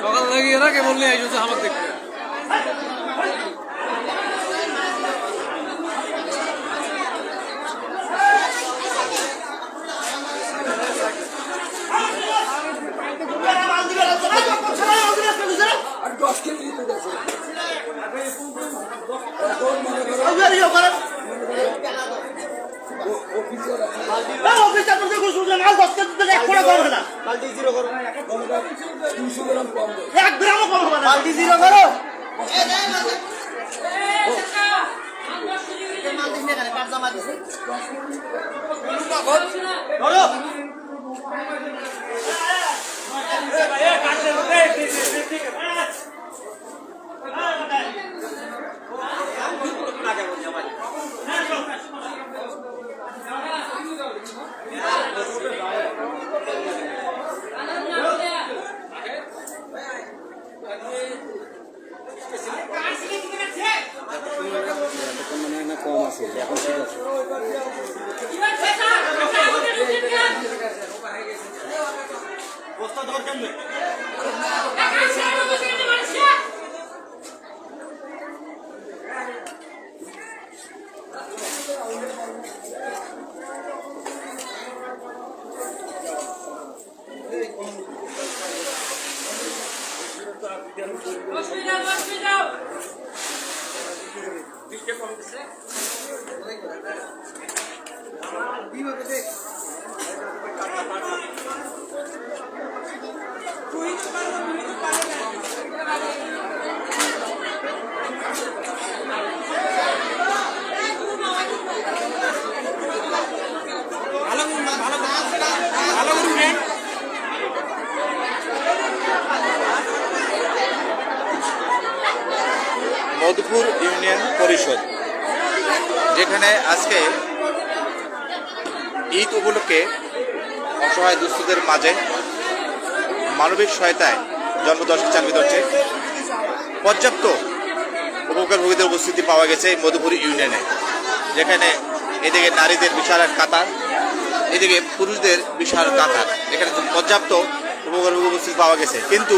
সকাল থেকে এরা কেবল নিয়ে আইসছে আমার দেখতে এক গ্রামও কম হবে না। জিরো করো। ধরো আছে এখন ঠিক আছে Let's be down, let's be down! বস্তা কম কেমনে মধুপুর ইউনিয়ন পরিষদ, যেখানে আজকে ঈদ উপলক্ষে অসহায় দুস্থদের মাঝে মানবিক সহায়তায় জন্মদশমী চাল হচ্ছে পর্যাপ্ত উপকারভোগীদের উপস্থিতি পাওয়া গেছে এই মধুপুর ইউনিয়নে, যেখানে এদিকে নারীদের বিশাল এক কাতার, এদিকে পুরুষদের বিশাল কাতার। এখানে পর্যাপ্ত উপকারভোগী উপস্থিতি পাওয়া গেছে। কিন্তু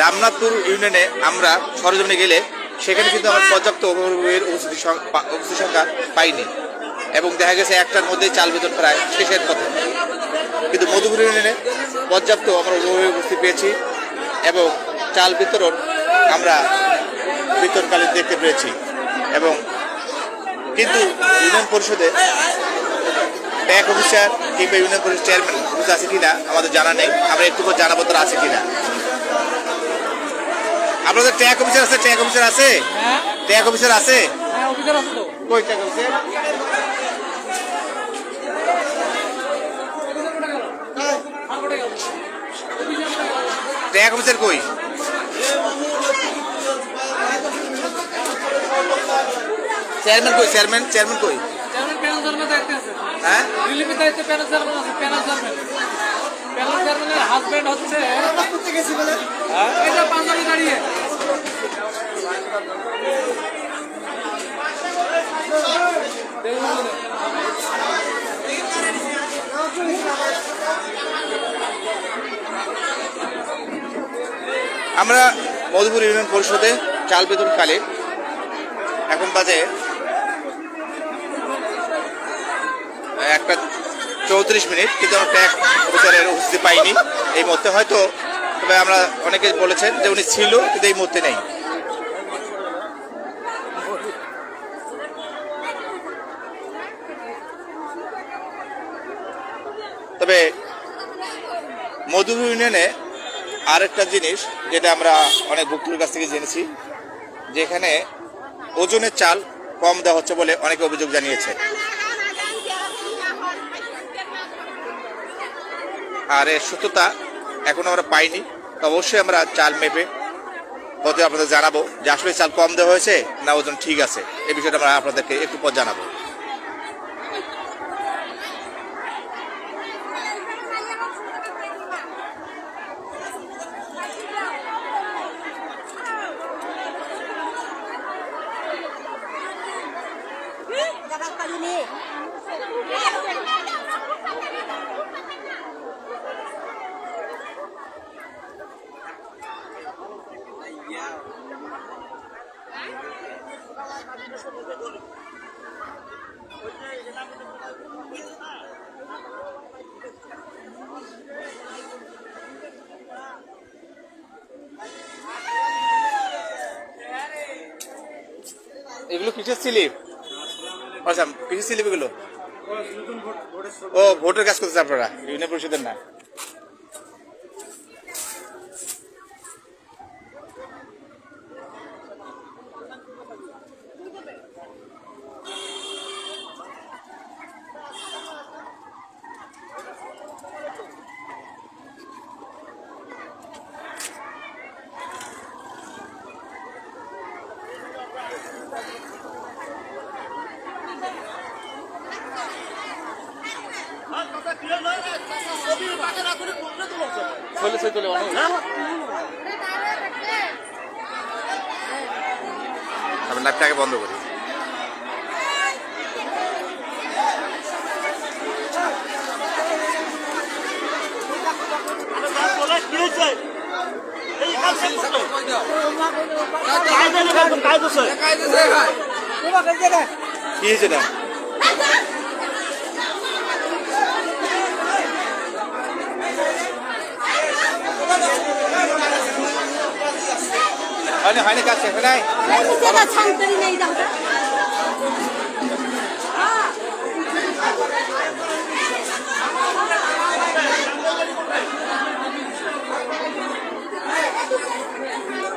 রামনাথপুর ইউনিয়নে আমরা সরজমিনে গেলে সেখানে কিন্তু আমরা পর্যাপ্ত উপকারভোগীর উপস্থিতি উপস্থিতি সংখ্যা পাইনি। এবং দেখা গেছে একটার মধ্যে চাল বেতন প্রায় শেষের পথে। কিন্তু মধুপুর ইউনিয়নে পর্যাপ্ত আমরা উপকারভোগী উপস্থিতি পেয়েছি এবং চাল বিতরণ আমরা বিতরণকালে দেখতে পেয়েছি। এবং কিন্তু ইউনিয়ন পরিষদে ব্যাংক অফিসার কিংবা ইউনিয়ন পরিষদ চেয়ারম্যান আছে কিনা আমাদের জানা নেই। আমরা একটু জানাব তারা আছে কিনা। আপনাদের ট্যাগ অফিসার আছে ট্যাগ অফিসার আছে? হ্যাঁ? ট্যাগ অফিসার আছে? হ্যাঁ অফিসার আছে তো। কই ট্যাগ অফিসার? ট্যাগ অফিসার কই? চেয়ারম্যান কই চেয়ারম্যান চেয়ারম্যান কই? হ্যাঁ? রিলিফের দায়িত্বে প্যানেল চেয়ারম্যান আছে প্যানেল চেয়ারম্যান প্যানেল চেয়ারম্যানের হাজবেন্ড হচ্ছে এটা পাঞ্জাবি দাঁড়িয়ে। আমরা মধুপুর ইউনিয়ন পরিষদে চাল বেতন বেতনকালে এখন বাজে একটা চৌত্রিশ মিনিট, কিন্তু আমরা ট্যাক্স অফিসারের উপস্থিতি পাইনি। এই মুহূর্তে হয়তো, তবে আমরা অনেকে বলেছেন যে উনি ছিল, কিন্তু এই মুহূর্তে নেই। তবে মধুপুর ইউনিয়নে আরেকটা জিনিস যেটা আমরা অনেক ভুক্তর কাছ থেকে জেনেছি, যেখানে ওজনের চাল কম দেওয়া হচ্ছে বলে অনেকে অভিযোগ জানিয়েছে। আর এর সত্যতা এখনও আমরা পাইনি অবশ্যই আমরা চাল মেপে পথে আপনাদের জানাব যে আসলে চাল কম দেওয়া হয়েছে না ওজন ঠিক আছে। এই বিষয়টা আমরা আপনাদেরকে একটু পর জানাব। এগুলো কিসের স্লিপ? আচ্ছা কিসের স্লিপ এগুলো? ও ভোটের কাজ করতেছে আপনারা। ইউনিয়ন পরিষদের না চলে চলে চলে অনেক আমি লাইভটাকে বন্ধ করি। কি হয়েছে এই কাজ শেষ করতে কায়দা নেই একদম কায়দা আছে কি হয়েছে না होइन होइन कहाँ सेफ नै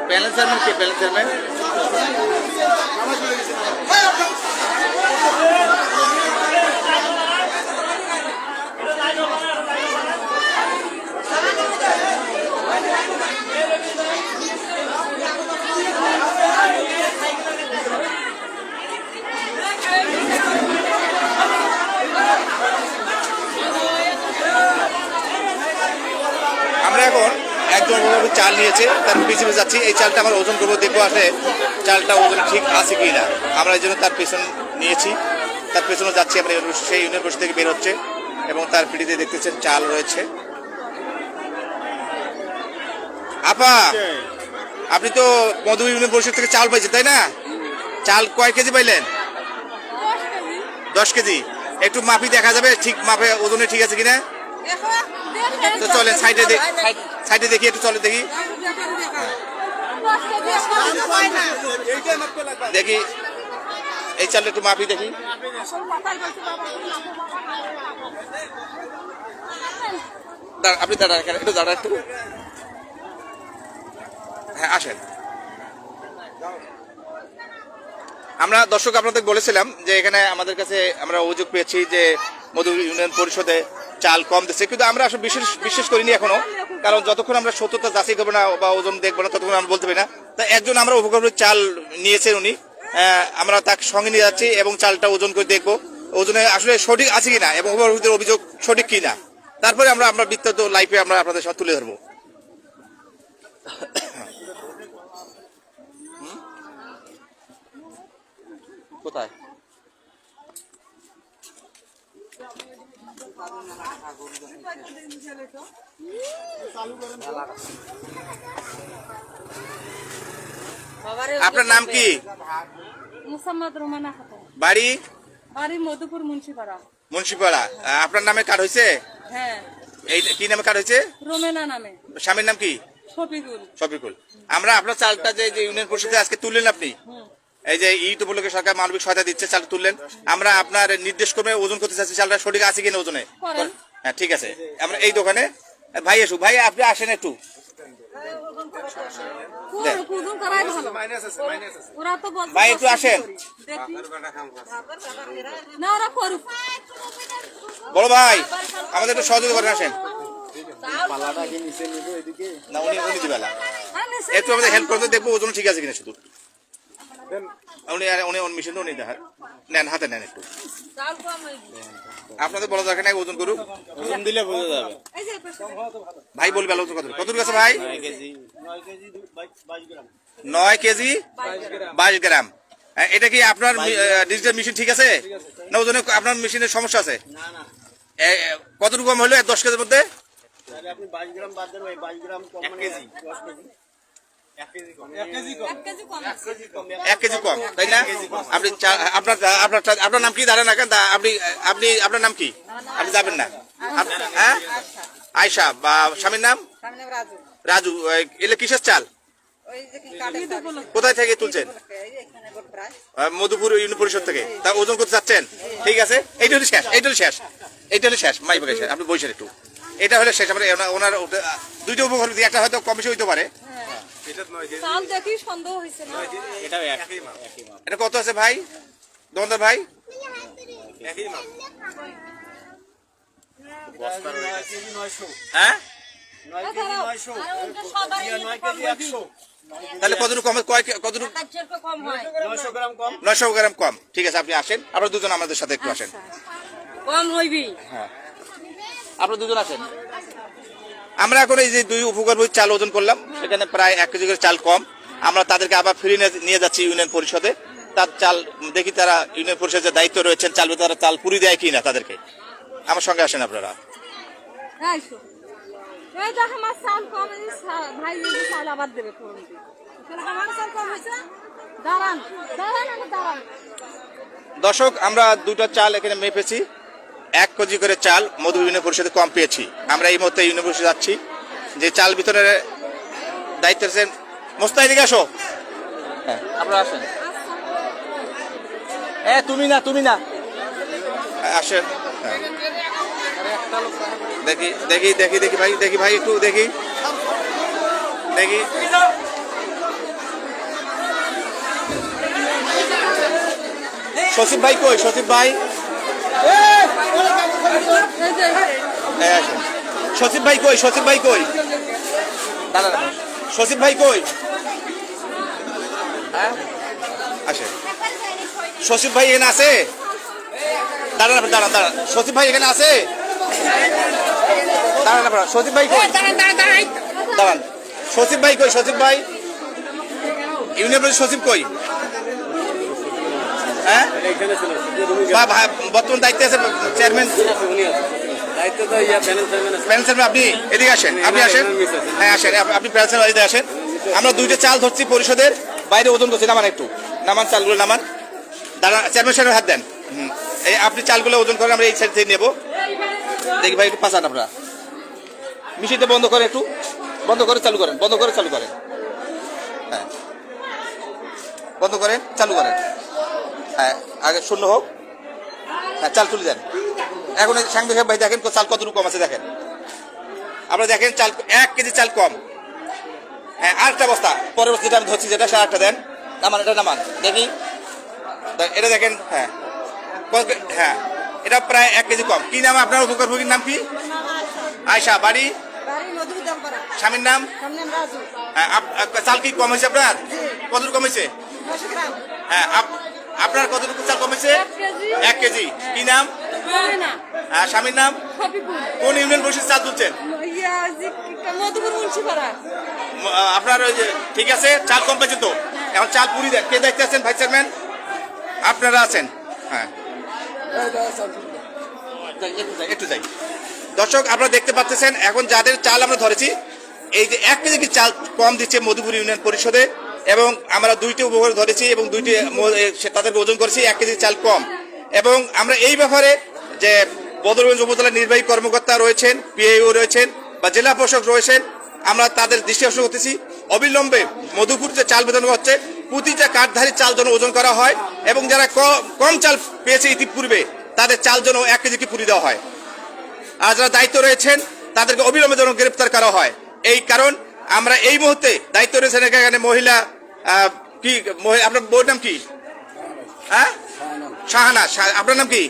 ब्यालेन्सरमै के ब्यालेन्सरमै চাল নিয়েছে তার পিছনে যাচ্ছি এই চালটা আমরা ওজন করব দেখব আসলে চালটা ওজন ঠিক আছে কি না আমরা এই জন্য তার পেছন নিয়েছি তার পেছনে যাচ্ছি আমরা সেই ইউনিভার্সিটি থেকে বের হচ্ছে এবং তার পিড়িতে দেখতেছেন চাল রয়েছে। আপা আপনি তো মধু ইউনিয়ন পরিষদ থেকে চাল পাইছেন তাই না? চাল কয় কেজি পাইলেন? দশ কেজি। একটু মাপি দেখা যাবে ঠিক মাপে ওজনে ঠিক আছে কিনা? তো চলেন সাইডে সাইডে দেখি একটু চলে দেখি। দেখি এই চালটা একটু মাপি দেখি। দাঁড়া- আপনি এখানে, একটু দাঁড়ান একটু। হ্যাঁ আসেন। আমরা দর্শক আপনাদের বলেছিলাম যে এখানে আমাদের কাছে আমরা অভিযোগ পেয়েছি যে মধু ইউনিয়ন পরিষদে চাল কম দিচ্ছে। কিন্তু আমরা আসলে বিশেষ বিশ্বাস করিনি এখনও। কারণ যতক্ষণ আমরা সত্যতা যাচাই করব না বা ওজন দেখব না ততক্ষণ আমরা বলতে পারি না। তা একজন আমরা উপকরণের চাল নিয়েছেন উনি। আমরা তাকে সঙ্গে নিয়ে যাচ্ছি এবং চালটা ওজন করে দেখব। ওজনে আসলে সঠিক আছে কিনা এবং উপকরণের অভিযোগ সঠিক কিনা। তারপরে আমরা আমরা বিস্তারিত লাইফে আমরা আপনাদের সাথে তুলে ধরবো। কোথায়? আপনার নাম কি? মুসাম্মদ রোমানা খাতুন। বাড়ি? বাড়ি মধুপুর মুন্সিপাড়া। মুন্সিপাড়া। আপনার নামে কার্ড হয়েছে? হ্যাঁ। এই কি নামে কার্ড হয়েছে? রোমেনা নামে। স্বামীর নাম কি? শফিকুল। শফিকুল। আমরা আপনার চালটা যে যে ইউনিয়ন পরিষদে আজকে তুললেন আপনি এই যে ঈদ উপলক্ষে সরকার মানবিক সহায়তা দিচ্ছে চাল তুললেন। আমরা আপনার নির্দেশ ক্রমে ওজন করতে চাচ্ছি চালটা সঠিক আছে কিনা ওজনে? হ্যাঁ ঠিক আছে। আমরা এই দোকানে ভাই এসু ভাই আপনি আসেন একটু। ভাই, একটু আসেন। বড় ভাই আমাদের একটু সহযোগিতা করেন আসেন। না উনি উনি দিবেলা। একটু আমাদের হেল্প করতে দেখব ওজন ঠিক আছে কিনা শুধু। উনি আর উনি নেন হাতে নেন একটু। আপনাদের বলা দরকার নাই ওজন করুক। ওজন দিলে বোঝা যাবে। ভাই বলবে আলোচনা কত আছে ভাই? নয় কেজি। বাইশ- গ্রাম। এটা কি আপনার ডিজিটাল মেশিন ঠিক আছে? না ওজনে আপনার মেশিনের সমস্যা আছে? কতটুকু কম হলো? দশ কেজির মধ্যে? আপনি বাইশ গ্রাম বাদ দেন বাইশ গ্রাম কম কেজি। দশ কেজি এক কেজি কম। এক কেজি কম। আছে। এক কেজি কম। তাই না? আপনি আপনার আপনার আপনার নাম কি? দাঁড়ান না কেন আপনি আপনি আপনার নাম কি? আপনি যাবেন না। হ্যাঁ? আয়সা বা স্বামীর নাম? রাজু। রাজু। এলে কিসের চাল? ওই যে কি কাঠের চাল। কোথায় থেকে তুলছেন? মধুপুর ইউনিয়ন পরিষদ থেকে। তা ওজন করতে চাচ্ছেন? ঠিক আছে? এইটা হলো শেষ। এইটা হলো শেষ। এইটা হলো শেষ। মাই বাগে আপনি বসেন একটু। এটা হলো শেষ। আমরা ওনা- ওনার দুইটা উপকরণ দিয়ে একটা হয়তো কম বেশি হইতে পারে। চাল দেখি সন্দেহ হয়েছে না? এটাও একই মাপ। এটা কত আছে ভাই? দোকানদার ভাই? হ্যাঁ? কেজি একশো। তাহলে কতটুকু কম কয় কতটুকু কম নয়শো গ্রাম কম। নয়শো গ্রাম কম। ঠিক আছে আপনি আসেন। আপনারা দুজন আমাদের সাথে একটু আসেন। কম হইবি হ্যাঁ। আপনারা দুজন আসেন। আমরা এখন এই যে দুই উপকরণ চাল ওজন করলাম সেখানে প্রায় এক কেজি করে চাল কম। আমরা তাদেরকে আবার ফিরিয়ে নিয়ে- যাচ্ছি ইউনিয়ন পরিষদে। তার চাল দেখি তারা ইউনিয়ন পরিষদের দায়িত্ব রয়েছেন চাল তারা চাল পুরি দেয় কিনা তাদেরকে। আমার সঙ্গে আসেন আপনারা। দর্শক আমরা দুটো চাল এখানে মেপেছি। এক কেজি করে চাল মধু ইউনিয়ন পরিষদে কম পেয়েছি। আমরা এই মুহূর্তে ইউনিয়ন পরিষদে যাচ্ছি। যে চাল বিতরণের দায়িত্ব রয়েছেন মোস্তাই দিকে আসো। হ্যাঁ আপনারা আসেন। হ্যাঁ তুমি না তুমি না। আসেন। দেখি দেখি দেখি দেখি ভাই দেখি ভাই একটু দেখি। দেখি। সচিব ভাই কই? সচিব ভাই। সচিব ভাই কই সচিব ভাই কই? দাঁড়ান সচিব ভাই কই? হ্যাঁ? আসেন সচিব ভাই এখানে আছে? দাঁড়ান দাঁড়ান দাঁড়ান। সচিব ভাই এখানে আছে? দাঁড়ান আপনারা সচিব ভাই কই? দাঁড়ান সচিব ভাই কই সচিব ভাই? ইউনিয়ন সচিব কই? হ্যাঁ? বর্তমান দায়িত্বে আছে চেয়ারম্যান আপনি এদিকে আসেন, আপনি আসেন। হ্যাঁ আপনি এদিকে আসেন। আমরা দুইটা চাল ধরছি পরিষদের, বাইরে ওজন করছি নামান একটু। নামান চালগুলো নামান। চেয়ারম্যান হাত দেন। আপনি চালগুলো ওজন আমরা এই সাইড নেব। দেখি ভাই, একটু মিশিতে বন্ধ করে একটু। বন্ধ করে চালু করেন, বন্ধ করে চালু করেন। হ্যাঁ। বন্ধ করেন, চালু করেন। হ্যাঁ আগে শূন্য হোক। হ্যাঁ চাল তুলে দেন। এখন সাংবাদিক ভাই দেখেন চাল কতটুকু কম আছে দেখেন। আপনারা দেখেন চাল এক কেজি চাল কম। হ্যাঁ আরেকটা বস্তা। পরের বস্তা যেটা আমি ধরছি যেটা সে আরেকটা দেন। নামান এটা নামান। দেখি। এটা দেখেন হ্যাঁ। হ্যাঁ এটা প্রায় এক কেজি কম। কি নাম আপনার? উপকারভোগীর নাম কি? আয়সা বাড়ি? স্বামীর নাম? হ্যাঁ, চাল কি কম হয়েছে আপনার? কতটুকু কম হয়েছে? হ্যাঁ আপ- আপনার কতটুকু চাল কমেছে? এক কেজি। কি নাম? স্বামীর নাম? কোন ইউনিয়ন পরিষদ চাল তুলছেন? আপনার ওই যে ঠিক আছে চাল কম পেয়েছে তো? এখন চাল পুরি কে দেখতে আছেন ভাইস চেয়ারম্যান? আপনারা আছেন? হ্যাঁ। একটু যাই, একটু যাই। দর্শক আপনারা দেখতে পাচ্ছেন এখন যাদের চাল আমরা ধরেছি এই যে এক কেজি কি চাল কম দিচ্ছে মধুপুর ইউনিয়ন পরিষদে? এবং আমরা দুইটি উপহার ধরেছি এবং দুইটি তাদেরকে ওজন করেছি, এক কেজি চাল কম। এবং আমরা এই ব্যাপারে যে বদরগঞ্জ উপজেলার নির্বাহী কর্মকর্তা রয়েছেন পিএও রয়েছেন বা জেলা প্রশাসক রয়েছেন, আমরা তাদের দৃষ্টি আকর্ষণ করতেছি। অবিলম্বে মধুপুর যে চাল বিতরণ হচ্ছে। প্রতিটা কাঠধারী চাল যেন ওজন করা হয় এবং যারা কম চাল পেয়েছে ইতিপূর্বে, তাদের চাল যেন এক কেজি কি পুরি দেওয়া হয়। আর যারা দায়িত্ব রয়েছেন, তাদেরকে অবিলম্বে যেন গ্রেপ্তার করা হয়। এই কারণ আমরা এই মুহূর্তে দায়িত্ব রয়েছেন এখানে মহিলা কি আপনার বউর নাম কি? হ্যাঁ? শাহানা আপনার নাম কি?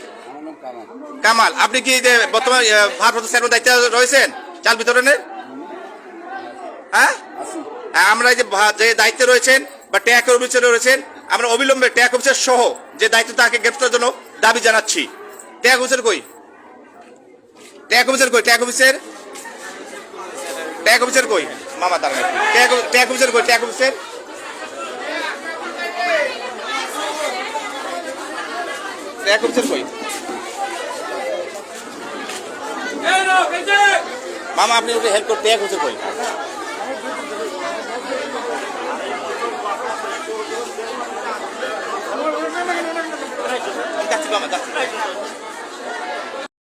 কামাল। আপনি কি বর্তমান ভারপ্রাপ্ত স্যারের দায়িত্বে রয়েছেন? চাল বিতরণের হ্যাঁ? আমরা যে যে দায়িত্বে রয়েছেন বা ট্যাক অফিসার রয়েছেন, আমরা অবিলম্বে ট্যাক অফিসার সহ যে দায়িত্ব তাকে গ্রেপ্তারের জন্য দাবি জানাচ্ছি। ট্যাক অফিসার কই? ট্যাক অফিসার কই? ট্যাক অফিসার? ট্যাগ অফিসার কই? মামা তার ট্যাক ট্যাগ অফিসার কই? ট্যাক অফিসার? ট্যাগ অফিসার কই? মামা আপনি ওকে হেল্প করতে এক অফিসার কই। যাচ্ছি মামা যাচ্ছি।